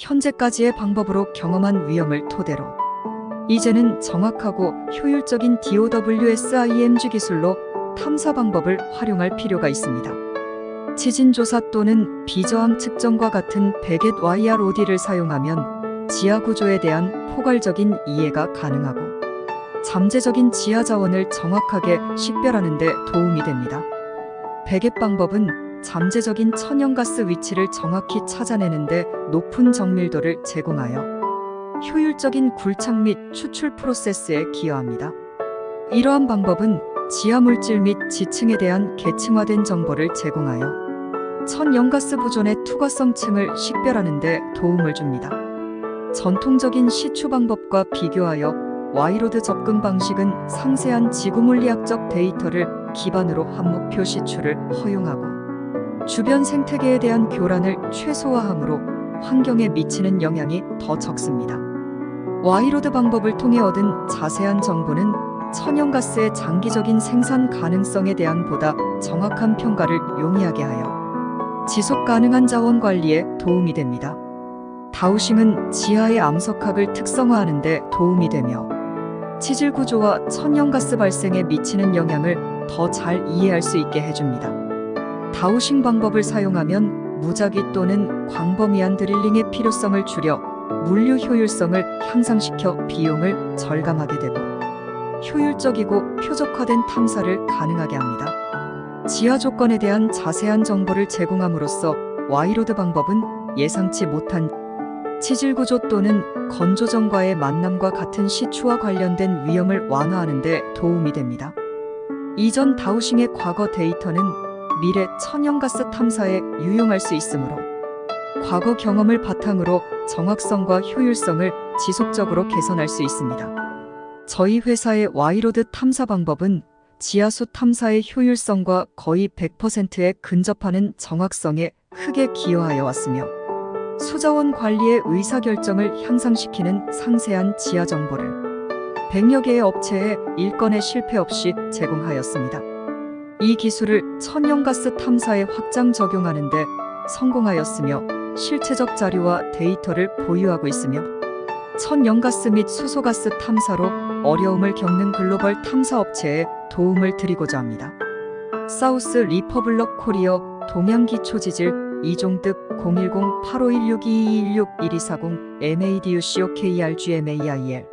현재까지의 방법으로 경험한 위험을 토대로 이제는 정확하고 효율적인 DOWSIMG 기술로 탐사 방법을 활용할 필요가 있습니다. 지진 조사 또는 비저항 측정과 같은 베겟 YROD를 사용하면 지하 구조에 대한 포괄적인 이해가 가능하고 잠재적인 지하 자원을 정확하게 식별하는 데 도움이 됩니다. 베겟 방법은 잠재적인 천연가스 위치를 정확히 찾아내는데 높은 정밀도를 제공하여 효율적인 굴착 및 추출 프로세스에 기여합니다. 이러한 방법은 지하 물질 및 지층에 대한 계층화된 정보를 제공하여 천연가스 보존의 투과성층을 식별하는 데 도움을 줍니다. 전통적인 시추 방법과 비교하여 와이로드 접근 방식은 상세한 지구물리학적 데이터를 기반으로 한 목표 시추를 허용하고 주변 생태계에 대한 교란을 최소화하므로 환경에 미치는 영향이 더 적습니다. 와이로드 방법을 통해 얻은 자세한 정보는 천연가스의 장기적인 생산 가능성에 대한 보다 정확한 평가를 용이하게 하여 지속 가능한 자원 관리에 도움이 됩니다. 다우싱은 지하의 암석학을 특성화하는 데 도움이 되며 치질 구조와 천연가스 발생에 미치는 영향을 더 잘 이해할 수 있게 해줍니다. 다우싱 방법을 사용하면 무작위 또는 광범위한 드릴링의 필요성을 줄여 물류 효율성을 향상시켜 비용을 절감하게 되고 효율적이고 표적화된 탐사를 가능하게 합니다. 지하 조건에 대한 자세한 정보를 제공함으로써 와이로드 방법은 예상치 못한 치질 구조 또는 건조정과의 만남과 같은 시추와 관련된 위험을 완화하는 데 도움이 됩니다. 이전 다우싱의 과거 데이터는 미래 천연가스 탐사에 유용할 수 있으므로 과거 경험을 바탕으로 정확성과 효율성을 지속적으로 개선할 수 있습니다. 저희 회사의 와이로드 탐사 방법은 지하수 탐사의 효율성과 거의 100%에 근접하는 정확성에 크게 기여하여 왔으며 수자원 관리의 의사결정을 향상시키는 상세한 지하 정보를 100여 개의 업체에 일건의 실패 없이 제공하였습니다. 이 기술을 천연가스 탐사에 확장 적용하는데 성공하였으며 실체적 자료와 데이터를 보유하고 있으며 천연가스 및 수소가스 탐사로 어려움을 겪는 글로벌 탐사 업체에 도움을 드리고자 합니다. 사우스 리퍼블럭 코리어 동양기초지질 이종득 010-8516-2216-1240 MADUCOKRGMAIL